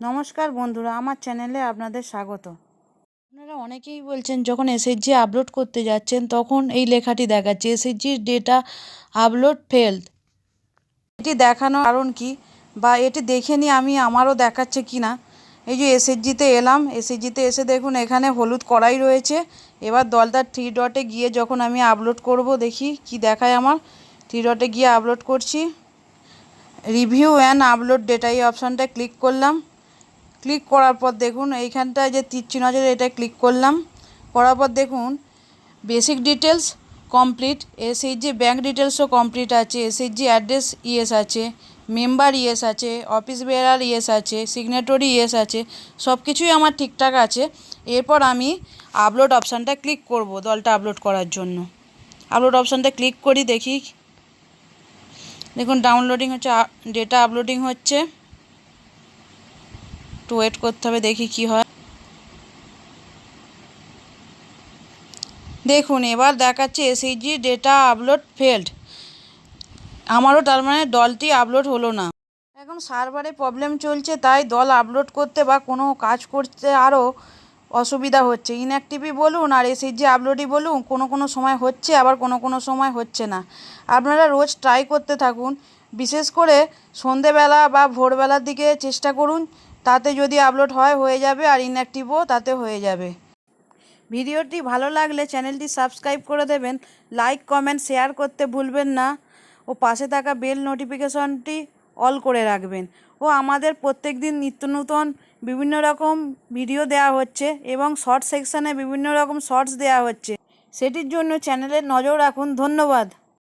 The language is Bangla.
নমস্কার বন্ধুরা, আমার চ্যানেলে আপনাদের স্বাগত। আপনারা অনেকেই বলছেন, যখন এসএইচজি আপলোড করতে যাচ্ছেন, তখন এই লেখাটি দেখাচ্ছে এসএইচজির ডেটা আপলোড ফেলড এটি দেখানোর কারণ কি বা এটি দেখে নিয়ে আমি আমারও দেখাচ্ছে কি না? এই যে এসএইচজিতে এলাম এসএইচজিতে এসে দেখুন, এখানে হলুদ কড়াই রয়েছে। এবার দলদার থ্রি ডটে গিয়ে যখন আমি আপলোড করব, দেখি কি দেখায় আমার। থ্রি ডটে গিয়ে আপলোড করছি। রিভিউ অ্যান্ড আপলোড ডেটা এই অপশানটা ক্লিক করলাম। ক্লিক করার পর দেখুন, এইখানটায় যে তীর চিহ্ন আছে, এটা ক্লিক করলাম। করার পর দেখুন basic details complete SHG bank ডিটেলসও complete আছে এসএইচজি অ্যাড্রেস ইয়েস আছে মেম্বার ইয়েস আছে অফিস বেয়ার ইয়েস আছে সিগনেটরি ইয়েস আছে সব কিছুই আমার ঠিকঠাক আছে। এরপর আমি আপলোড অপশানটা ক্লিক করব দলটা আপলোড করার জন্য। আপলোড অপশানটা ক্লিক করি, দেখি। দেখুন ডাউনলোডিং হচ্ছে ডেটা আপলোডিং হচ্ছে। একটু ওয়েট করতে হবে, দেখি কি হয়। দেখুন, এবার দেখাচ্ছে এসএইচজি ডেটা আপলোড ফেল্ড আমারও তার মানে দলটি আপলোড হলো না। এখন সার্ভারে প্রবলেম চলছে, তাই দল আপলোড করতে বা কোনো কাজ করতে আরও অসুবিধা হচ্ছে। ইনঅ্যাক্টিভই বলুন আর এসএইচজি আপলোডই বলুন, কোনো কোনো সময় হচ্ছে, আবার কোনো কোনো সময় হচ্ছে না। আপনারা রোজ ট্রাই করতে থাকুন। বিশেষ করে সন্ধেবেলা বা ভোরবেলার দিকে চেষ্টা করুন তাতে যদি আপলোড হয়, হয়ে যাবে আর ইনঅ্যাক্টিভও তাতে হয়ে যাবে। ভিডিওটি ভালো লাগলে চ্যানেলটি সাবস্ক্রাইব করে দেবেন। লাইক কমেন্ট শেয়ার করতে ভুলবেন না। ও পাশে থাকা বেল নোটিফিকেশনটি অল করে রাখবেন। ও আমাদের প্রত্যেক দিন নিত্য নূতন বিভিন্ন রকম ভিডিও দেওয়া হচ্ছে এবং শর্ট সেকশানে বিভিন্ন রকম শর্টস দেওয়া হচ্ছে। সেটির জন্য চ্যানেলের নজর রাখুন। ধন্যবাদ।